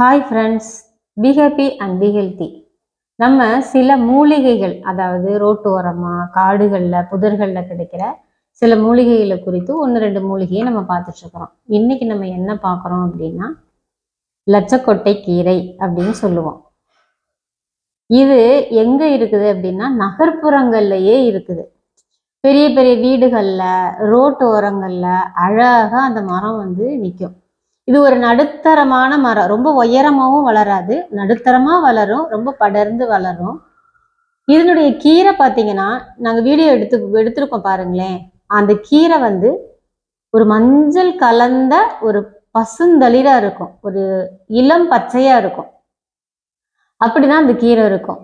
Hi friends be happy and be healthy நம்ம சில மூலிகைகள் அதாவது ரோட்டு ஓரமாக காடுகளில் புதர்களில் கிடைக்கிற சில மூலிகைகளை குறித்து ஒன்று ரெண்டு மூலிகையை நம்ம பார்த்துட்ருக்குறோம் இன்றைக்கி இன்னைக்கு நம்ம என்ன பார்க்குறோம் அப்படின்னா லட்சக்கொட்டை கீரை அப்படின்னு சொல்லுவோம். இது எங்கே இருக்குது அப்படின்னா நகர்ப்புறங்கள்லையே இருக்குது. பெரிய பெரிய வீடுகளில் ரோட்டு ஓரங்களில் அழகாக அந்த மரம் வந்து நிற்கும் இது ஒரு நடுத்தரமான மரம். ரொம்ப உயரமாகவும் வளராது. நடுத்தரமா வளரும் ரொம்ப படர்ந்து வளரும். இதனுடைய கீரை பார்த்தீங்கன்னா நாங்கள் வீடியோ எடுத்து எடுத்திருக்கோம் பாருங்களேன். அந்த கீரை வந்து ஒரு மஞ்சள் கலந்த ஒரு பசுந்தளிராக இருக்கும். ஒரு இளம் பச்சையாக இருக்கும். அப்படிதான் அந்த கீரை இருக்கும்.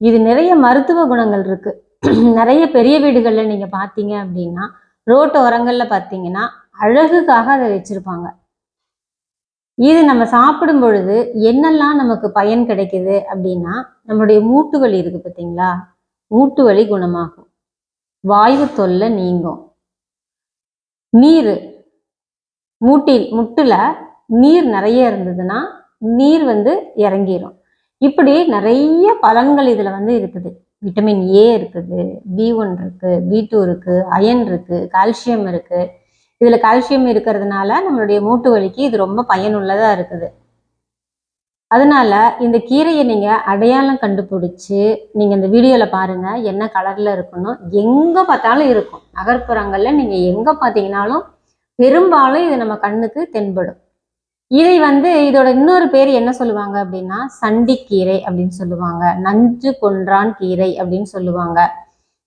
இது நிறைய மருத்துவ குணங்கள் இருக்கு. நிறைய பெரிய வீடுகளில் நீங்கள் பார்த்தீங்க அப்படின்னா ரோட்டு ஓரங்களில் பார்த்தீங்கன்னா அழகுக்காக அதை வச்சுருப்பாங்க. இது நம்ம சாப்பிடும் பொழுது என்னெல்லாம் நமக்கு பயன் கிடைக்குது அப்படின்னா நம்மளுடைய மூட்டு வலி இருக்கு பார்த்தீங்களா மூட்டு வலி குணமாகும். வாயு தொல்லை நீங்கும். நீர் மூட்டில் முட்டில் நீர் நிறைய இருந்ததுன்னா நீர் வந்து இறங்கிரும். இப்படி நிறைய பலன்கள் இதில் வந்து இருக்குது. விட்டமின் ஏ இருக்குது பி ஒன் இருக்குது பி டூ இருக்குது அயன் இருக்குது கால்சியம் இருக்குது இதில் கால்சியம் இருக்கிறதுனால நம்மளுடைய மூட்டு வலிக்கு இது ரொம்ப பயனுள்ளதாக இருக்குது. அதனால இந்த கீரையை நீங்கள் அடையாளம் கண்டுபிடிச்சி நீங்கள் இந்த வீடியோவில் பாருங்கள் என்ன கலரில் இருக்கணும் எங்கே பார்த்தாலும் இருக்கும். நகர்ப்புறங்களில் நீங்கள் எங்கே பார்த்தீங்கனாலும் பெரும்பாலும் இது நம்ம கண்ணுக்கு தென்படும். இதை வந்து இதோட இன்னொரு பேர் என்ன சொல்லுவாங்க அப்படின்னா சண்டிக்கீரை அப்படின்னு சொல்லுவாங்க. நஞ்சு கொன்றான் கீரை அப்படின்னு சொல்லுவாங்க.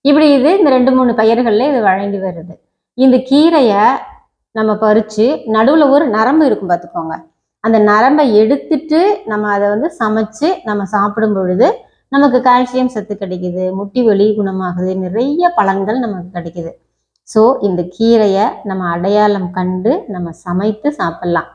இப்படி இது இந்த ரெண்டு மூணு பெயர்களில் இது வழங்கி வருது. இந்த கீரையை நம்ம பறித்து நடுவில் ஒரு நரம்பு இருக்கும் பார்த்துக்கோங்க. அந்த நரம்பை எடுத்துட்டு நம்ம அதை வந்து சமைச்சு நம்ம சாப்பிடும் பொழுது நமக்கு கால்சியம் சத்து கிடைக்குது முட்டி வலி குணமாகுது நிறைய பலன்கள் நமக்கு கிடைக்குது. ஸோ இந்த கீரையை நம்ம அடையாளம் கண்டு நம்ம சமைத்து சாப்பிட்லாம்.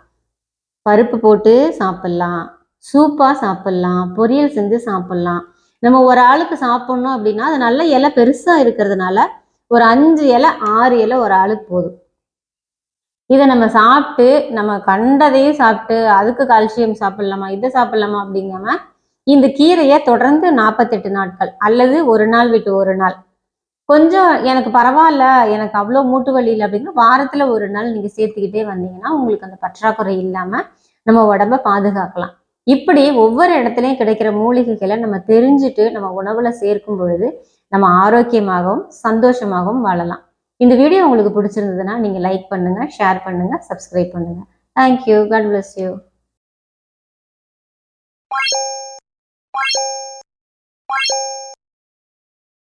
பருப்பு போட்டு சாப்பிட்லாம் சூப்பாக சாப்பிட்லாம் பொரியல் செஞ்சு சாப்பிட்லாம். நம்ம ஒரு ஆளுக்கு சாப்பிட்ணும் அப்படின்னா அது நல்ல இலை பெருசாக இருக்கிறதுனால ஒரு அஞ்சு இலை ஆறு இலை ஒரு ஆளுக்கு போதும். இதை நம்ம சாப்பிட்டு நம்ம கண்டதையும் சாப்பிட்டு அதுக்கு கால்சியம் சாப்பிடலாமா இதை சாப்பிடலாமா அப்படிங்காம இந்த கீரையை தொடர்ந்து நாற்பத்தெட்டு நாட்கள் அல்லது ஒரு நாள் விட்டு ஒரு நாள். கொஞ்சம் எனக்கு பரவாயில்ல எனக்கு அவ்வளோ மூட்டு வலி இல்லை அப்படின்னா வாரத்தில் ஒரு நாள் நீங்கள் சேர்த்துக்கிட்டே வந்தீங்கன்னா உங்களுக்கு அந்த பற்றாக்குறை இல்லாமல் நம்ம உடம்ப பாதுகாக்கலாம். இப்படி ஒவ்வொரு இடத்துலையும் கிடைக்கிற மூலிகைகளை நம்ம தெரிஞ்சுட்டு நம்ம உணவுல சேர்க்கும் பொழுது நம்ம ஆரோக்கியமாகவும் சந்தோஷமாகவும் வாழலாம். இந்த வீடியோ உங்களுக்கு பிடிச்சிருந்ததுன்னா நீங்க லைக் பண்ணுங்க ஷேர் பண்ணுங்க சப்ஸ்கிரைப் பண்ணுங்க. Thank you God bless you